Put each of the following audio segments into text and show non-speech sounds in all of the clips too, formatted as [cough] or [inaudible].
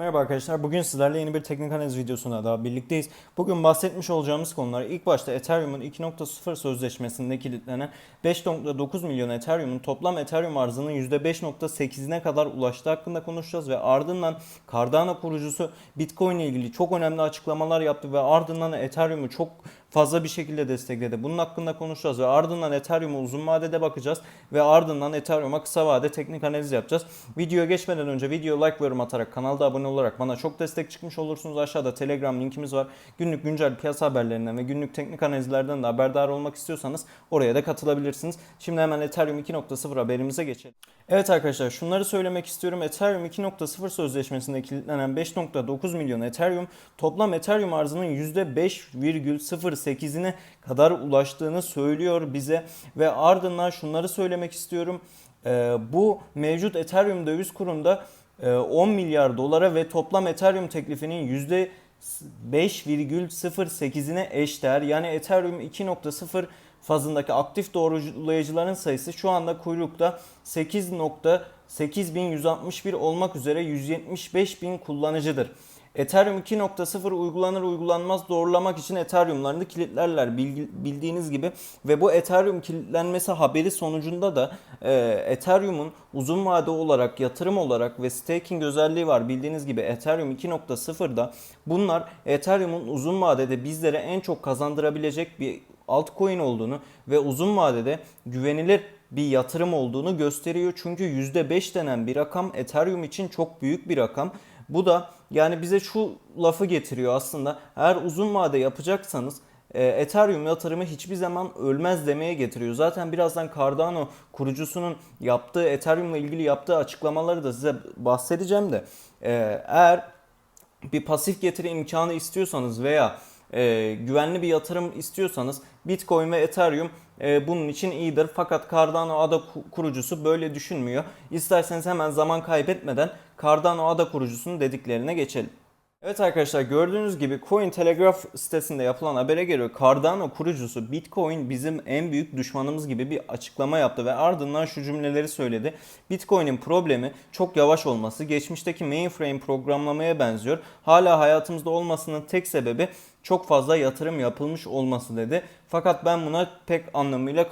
Merhaba arkadaşlar. Bugün sizlerle yeni bir teknik analiz videosuna daha birlikteyiz. Bugün bahsetmiş olacağımız konular ilk başta Ethereum'un 2.0 sözleşmesinde kilitlenen 5.9 milyon Ethereum'un toplam Ethereum arzının %5.8'ine kadar ulaştığı hakkında konuşacağız ve ardından Cardano kurucusu Bitcoin ile ilgili çok önemli açıklamalar yaptı ve ardından Ethereum'u çok fazla bir şekilde destekledi. Bunun hakkında konuşacağız ve ardından Ethereum'a uzun vadede bakacağız ve ardından Ethereum'a kısa vade teknik analiz yapacağız. Videoya geçmeden önce video like ve yorum atarak kanalda abone olarak bana çok destek çıkmış olursunuz. Aşağıda Telegram linkimiz var. Günlük güncel piyasa haberlerinden ve günlük teknik analizlerden de haberdar olmak istiyorsanız oraya da katılabilirsiniz. Şimdi hemen Ethereum 2.0 haberimize geçelim. Evet arkadaşlar şunları söylemek istiyorum. Ethereum 2.0 sözleşmesinde kilitlenen 5.9 milyon Ethereum toplam Ethereum arzının %5,08'ine kadar ulaştığını söylüyor bize ve ardından şunları söylemek istiyorum. Ee, bu mevcut Ethereum döviz kurunda e, 10 milyar dolara ve toplam Ethereum teklifinin yüzde 5,08'ine eşdeğer. Yani Ethereum 2.0 fazındaki aktif doğrulayıcıların sayısı şu anda kuyrukta 8.8161 olmak üzere 175 bin kullanıcıdır. Ethereum 2.0 uygulanır uygulanmaz doğrulamak için Ethereum'larını kilitlerler bildiğiniz gibi ve bu Ethereum kilitlenmesi haberi sonucunda da e, Ethereum'un uzun vade olarak yatırım olarak ve staking özelliği var bildiğiniz gibi Ethereum 2.0'da bunlar Ethereum'un uzun vadede bizlere en çok kazandırabilecek bir altcoin olduğunu ve uzun vadede güvenilir bir yatırım olduğunu gösteriyor. Çünkü %5 denen bir rakam Ethereum için çok büyük bir rakam. Bu da yani bize şu lafı getiriyor aslında. Eğer uzun vade yapacaksanız e, Ethereum yatırımı hiçbir zaman ölmez demeye getiriyor. Zaten birazdan Cardano kurucusunun yaptığı Ethereum ile ilgili yaptığı açıklamaları da size bahsedeceğim de e, eğer bir pasif getiri imkanı istiyorsanız veya e, güvenli bir yatırım istiyorsanız Bitcoin ve Ethereum e, bunun için iyidir. Fakat Cardano ada kurucusu böyle düşünmüyor. İsterseniz hemen zaman kaybetmeden Cardano ada kurucusunun dediklerine geçelim. Evet arkadaşlar gördüğünüz gibi Cointelegraph sitesinde yapılan habere göre Cardano kurucusu Bitcoin bizim en büyük düşmanımız gibi bir açıklama yaptı ve ardından şu cümleleri söyledi. Bitcoin'in problemi çok yavaş olması, geçmişteki mainframe programlamaya benziyor. Hala hayatımızda olmasının tek sebebi çok fazla yatırım yapılmış olması dedi. Fakat ben buna pek anlamıyla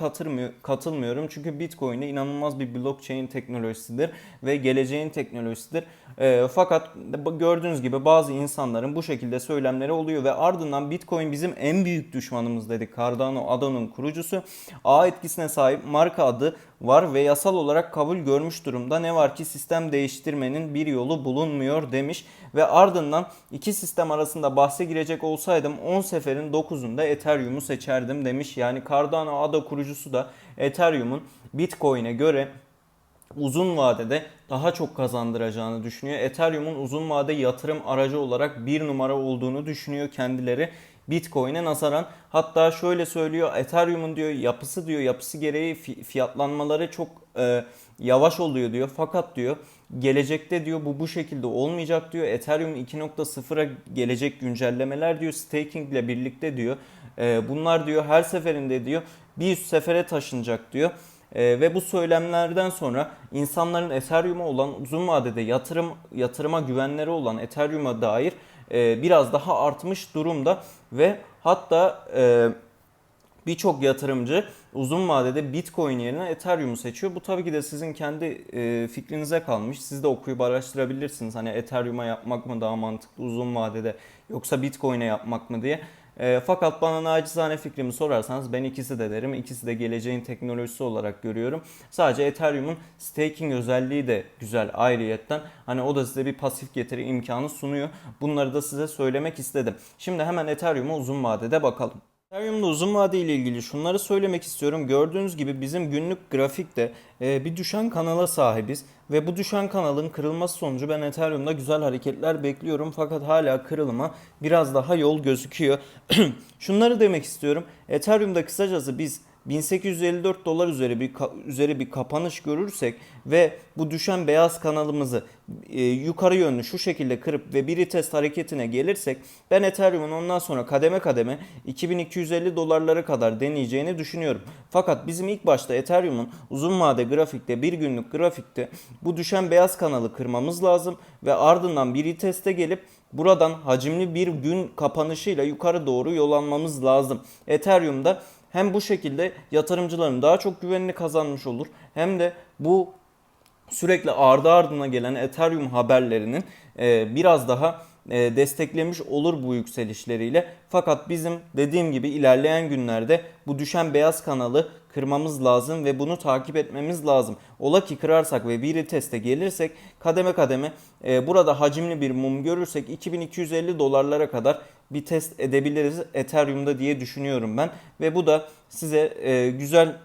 katılmıyorum. Çünkü Bitcoin inanılmaz bir blockchain teknolojisidir ve geleceğin teknolojisidir. E, fakat gördüğünüz gibi bazı insanların bu şekilde söylemleri oluyor ve ardından Bitcoin bizim en büyük düşmanımız dedi Cardano Ado'nun kurucusu. A etkisine sahip marka adı var ve yasal olarak kabul görmüş durumda. Ne var ki sistem değiştirmenin bir yolu bulunmuyor demiş ve ardından iki sistem arasında bahse girecek olsaydım 10 seferin 9'unda Ethereum'u seçerdim demiş. Yani Cardano Ada kurucusu da Ethereum'un Bitcoin'e göre uzun vadede daha çok kazandıracağını düşünüyor. Ethereum'un uzun vade yatırım aracı olarak bir numara olduğunu düşünüyor kendileri. Bitcoin'e nazaran. Hatta şöyle söylüyor Ethereum'un diyor yapısı diyor yapısı gereği fiyatlanmaları çok e, yavaş oluyor diyor. Fakat diyor gelecekte diyor bu bu şekilde olmayacak diyor. Ethereum 2.0'a gelecek güncellemeler diyor. Staking ile birlikte diyor e, bunlar diyor her seferinde diyor bir üst sefere taşınacak diyor. E, ve bu söylemlerden sonra insanların Ethereum'a olan uzun vadede yatırım yatırıma güvenleri olan Ethereum'a dair e, biraz daha artmış durumda ve hatta e, birçok yatırımcı uzun vadede Bitcoin yerine Ethereum'u seçiyor. Bu tabii ki de sizin kendi e, fikrinize kalmış. Siz de okuyup araştırabilirsiniz. Hani Ethereum'a yapmak mı daha mantıklı uzun vadede yoksa Bitcoin'e yapmak mı diye. E, fakat bana nacizane fikrimi sorarsanız ben ikisi de derim. İkisi de geleceğin teknolojisi olarak görüyorum. Sadece Ethereum'un staking özelliği de güzel ayrıyetten. Hani o da size bir pasif getiri imkanı sunuyor. Bunları da size söylemek istedim. Şimdi hemen Ethereum'a uzun vadede bakalım. Ethereum'da uzun vade ilgili şunları söylemek istiyorum. Gördüğünüz gibi bizim günlük grafikte e, bir düşen kanala sahibiz. Ve bu düşen kanalın kırılması sonucu ben Ethereum'da güzel hareketler bekliyorum. Fakat hala kırılma biraz daha yol gözüküyor. [clears throat] Şunları demek istiyorum. Ethereum'da kısacası biz 1854 dolar üzeri bir üzeri bir kapanış görürsek ve bu düşen beyaz kanalımızı e, yukarı yönlü şu şekilde kırıp ve bir retest hareketine gelirsek ben Ethereum'un ondan sonra kademe kademe 2250 dolarlara kadar deneyeceğini düşünüyorum. Fakat bizim ilk başta Ethereum'un uzun vade grafikte bir günlük grafikte bu düşen beyaz kanalı kırmamız lazım ve ardından bir reteste gelip buradan hacimli bir gün kapanışıyla yukarı doğru yol almamız lazım. Ethereum'da hem bu şekilde yatırımcıların daha çok güvenini kazanmış olur hem de bu sürekli ardı ardına gelen Ethereum haberlerinin e, biraz daha e, desteklemiş olur bu yükselişleriyle. Fakat bizim dediğim gibi ilerleyen günlerde bu düşen beyaz kanalı kırmamız lazım ve bunu takip etmemiz lazım. Ola ki kırarsak ve bir teste gelirsek kademe kademe e, burada hacimli bir mum görürsek 2250 dolarlara kadar bir test edebiliriz Ethereum'da diye düşünüyorum ben. Ve bu da size e, güzel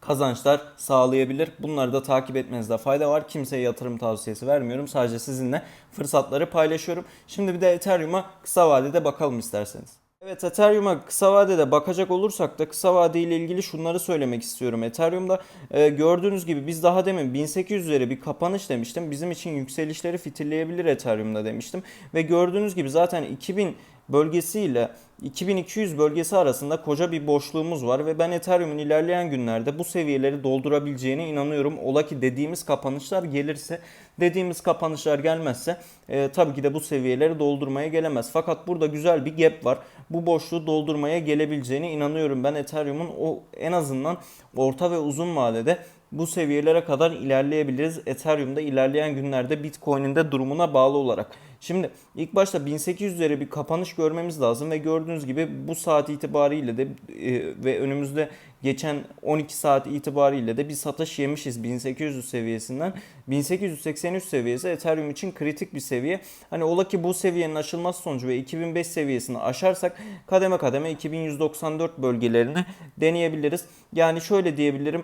kazançlar sağlayabilir. Bunları da takip etmenizde fayda var. Kimseye yatırım tavsiyesi vermiyorum. Sadece sizinle fırsatları paylaşıyorum. Şimdi bir de Ethereum'a kısa vadede bakalım isterseniz. Evet Ethereum'a kısa vadede bakacak olursak da kısa vade ile ilgili şunları söylemek istiyorum. Ethereum'da e, gördüğünüz gibi biz daha demin 1800 üzeri bir kapanış demiştim. Bizim için yükselişleri fitilleyebilir Ethereum'da demiştim. Ve gördüğünüz gibi zaten 2000 bölgesiyle 2200 bölgesi arasında koca bir boşluğumuz var ve ben Ethereum'un ilerleyen günlerde bu seviyeleri doldurabileceğine inanıyorum. Ola ki dediğimiz kapanışlar gelirse, dediğimiz kapanışlar gelmezse e, tabii ki de bu seviyeleri doldurmaya gelemez. Fakat burada güzel bir gap var. Bu boşluğu doldurmaya gelebileceğine inanıyorum. Ben Ethereum'un o en azından orta ve uzun vadede bu seviyelere kadar ilerleyebiliriz. Ethereum'da ilerleyen günlerde Bitcoin'in de durumuna bağlı olarak. Şimdi ilk başta 1800 üzeri bir kapanış görmemiz lazım ve gördüğünüz gibi bu saat itibariyle de e, ve önümüzde geçen 12 saat itibariyle de bir satış yemişiz 1800 seviyesinden. 1883 seviyesi Ethereum için kritik bir seviye. Hani ola ki bu seviyenin aşılması sonucu ve 2005 seviyesini aşarsak kademe kademe 2194 bölgelerini deneyebiliriz. Yani şöyle diyebilirim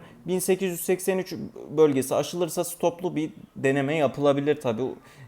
1883 bölgesi aşılırsa stoplu bir deneme yapılabilir tabi.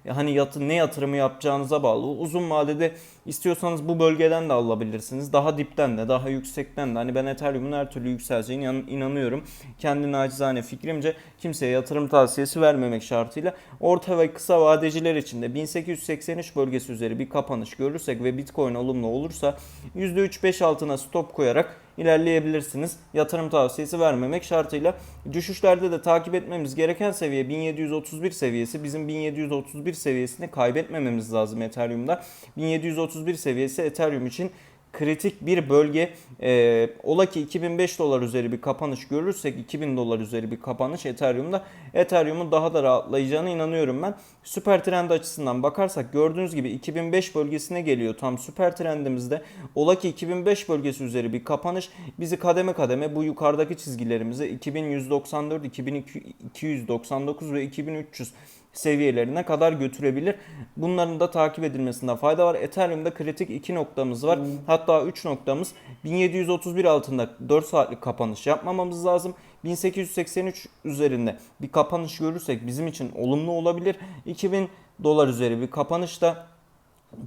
Hani yatı, ne yatırımı yapacağınıza bağlı. Uzun vadede istiyorsanız bu bölgeden de alabilirsiniz. Daha dipten de, daha yüksekten de. Hani ben Ethereum'un her türlü yükseleceğine inan- inanıyorum. Kendi nacizane fikrimce kimseye yatırım tavsiyesi vermemek şartıyla orta ve kısa vadeciler için de 1883 bölgesi üzeri bir kapanış görürsek ve Bitcoin olumlu olursa %3-5 altına stop koyarak ilerleyebilirsiniz. Yatırım tavsiyesi vermemek şartıyla. Düşüşlerde de takip etmemiz gereken seviye 1731 seviyesi. Bizim 1731 seviyesini kaybetmememiz lazım Ethereum'da. 1731 seviyesi Ethereum için kritik bir bölge. Ee, ola ki 2005 dolar üzeri bir kapanış görürsek 2000 dolar üzeri bir kapanış Ethereum'da Ethereum'un daha da rahatlayacağına inanıyorum ben. Süper trend açısından bakarsak gördüğünüz gibi 2005 bölgesine geliyor tam süper trendimizde. Ola ki 2005 bölgesi üzeri bir kapanış bizi kademe kademe bu yukarıdaki çizgilerimize 2194, 2299 ve 2300 seviyelerine kadar götürebilir. Bunların da takip edilmesinde fayda var. Ethereum'da kritik 2 noktamız var. Hatta 3 noktamız 1731 altında 4 saatlik kapanış yapmamamız lazım. 1883 üzerinde bir kapanış görürsek bizim için olumlu olabilir. 2000 dolar üzeri bir kapanışta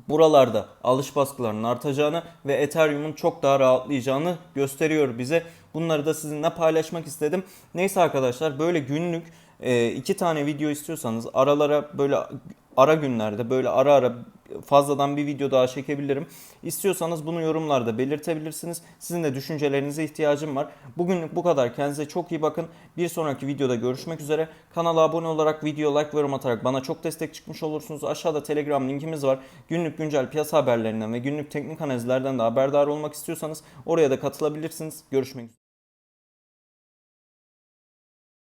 buralarda alış baskılarının artacağını ve Ethereum'un çok daha rahatlayacağını gösteriyor bize. Bunları da sizinle paylaşmak istedim. Neyse arkadaşlar böyle günlük e, iki tane video istiyorsanız aralara böyle ara günlerde böyle ara ara fazladan bir video daha çekebilirim. İstiyorsanız bunu yorumlarda belirtebilirsiniz. Sizin de düşüncelerinize ihtiyacım var. Bugünlük bu kadar. Kendinize çok iyi bakın. Bir sonraki videoda görüşmek üzere. Kanala abone olarak, video like ve yorum atarak bana çok destek çıkmış olursunuz. Aşağıda Telegram linkimiz var. Günlük güncel piyasa haberlerinden ve günlük teknik analizlerden de haberdar olmak istiyorsanız oraya da katılabilirsiniz. Görüşmek üzere.